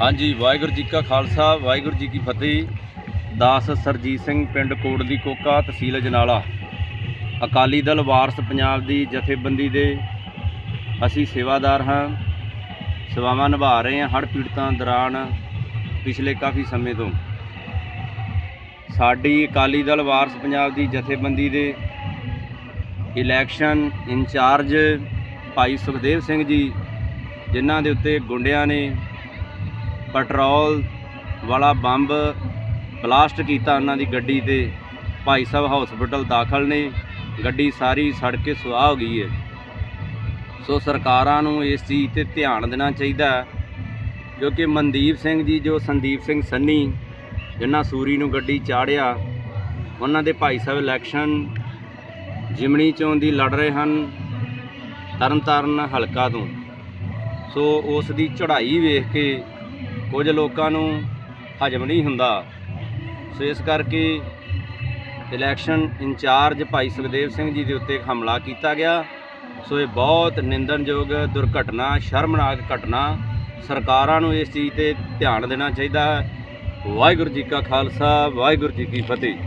ਹਾਂਜੀ, ਵਾਹਿਗੁਰੂ ਜੀ ਕਾ ਖਾਲਸਾ, ਵਾਹਿਗੁਰੂ ਜੀ ਕੀ ਫਤਿਹ। ਦਾਸ ਸਰਜੀਤ ਸਿੰਘ ਪਿੰਡ ਕੋਟਲੀ ਕੋਕਾ ਤਹਿਸੀਲ ਜਨਾਲਾ ਅਕਾਲੀ ਦਲ ਵਾਰਸ ਪੰਜਾਬ ਦੀ ਜਥੇਬੰਦੀ ਦੇ ਅਸੀਂ ਸੇਵਾਦਾਰ ਹਾਂ। ਸੇਵਾਵਾਂ ਨਿਭਾ ਰਹੇ ਹਾਂ ਹੜ੍ਹ ਪੀੜਤਾਂ ਦੌਰਾਨ ਪਿਛਲੇ ਕਾਫੀ ਸਮੇਂ ਤੋਂ। ਸਾਡੀ ਅਕਾਲੀ ਦਲ ਵਾਰਸ ਪੰਜਾਬ ਦੀ ਜਥੇਬੰਦੀ ਦੇ ਇਲੈਕਸ਼ਨ ਇੰਚਾਰਜ ਭਾਈ ਸੁਖਦੇਵ ਸਿੰਘ ਜੀ, ਜਿਨ੍ਹਾਂ ਦੇ ਉੱਤੇ ਗੁੰਡਿਆਂ ਨੇ ਪੈਟਰੋਲ ਵਾਲਾ ਬੰਬ ਬਲਾਸਟ ਕੀਤਾ ਉਹਨਾਂ ਦੀ ਗੱਡੀ ਤੇ। ਭਾਈ ਸਾਹਿਬ ਹਸਪੀਟਲ ਦਾਖਲ ਨੇ। ਗੱਡੀ ਸਾਰੀ ਸੜ ਕੇ ਸੁਆਹ ਹੋ ਗਈ ਹੈ। ਸੋ ਸਰਕਾਰਾਂ ਨੂੰ ਇਸ ਚੀਜ਼ ਤੇ ਧਿਆਨ ਦੇਣਾ ਚਾਹੀਦਾ ਕਿਉਂਕਿ ਮਨਦੀਪ ਸਿੰਘ ਜੀ, ਜੋ ਸੰਦੀਪ ਸਿੰਘ ਸੰਨੀ, ਜਿਨ੍ਹਾਂ ਸੂਰੀ ਨੂੰ ਗੱਡੀ ਚਾੜਿਆ, ਉਹਨਾਂ ਦੇ ਭਾਈ ਸਾਹਿਬ ਇਲੈਕਸ਼ਨ ਜਿਮਣੀ ਚੋਂ ਦੀ ਲੜ ਰਹੇ ਹਨ, ਤਰਨਤਾਰਨ ਹਲਕਾ ਤੋਂ। ਸੋ ਉਸ ਦੀ ਚੜ੍ਹਾਈ ਵੇਖ ਕੇ ਕੁਝ ਲੋਕਾਂ ਨੂੰ ਹਜਮ ਨਹੀਂ ਹੁੰਦਾ। ਸੋ ਇਸ ਕਰਕੇ ਇਲੈਕਸ਼ਨ ਇੰਚਾਰਜ ਭਾਈ ਸੁਖਦੇਵ ਸਿੰਘ ਜੀ ਦੇ ਉੱਤੇ ਹਮਲਾ ਕੀਤਾ ਗਿਆ। ਸੋ ਇਹ ਬਹੁਤ ਨਿੰਦਣਯੋਗ ਦੁਰਘਟਨਾ, ਸ਼ਰਮਨਾਕ ਘਟਨਾ। ਸਰਕਾਰਾਂ ਨੂੰ ਇਸ ਚੀਜ਼ ਤੇ ਧਿਆਨ ਦੇਣਾ ਚਾਹੀਦਾ ਹੈ। ਵਾਹਿਗੁਰੂ ਜੀ ਕਾ ਖਾਲਸਾ, ਵਾਹਿਗੁਰੂ ਜੀ ਕੀ ਫਤਿਹ।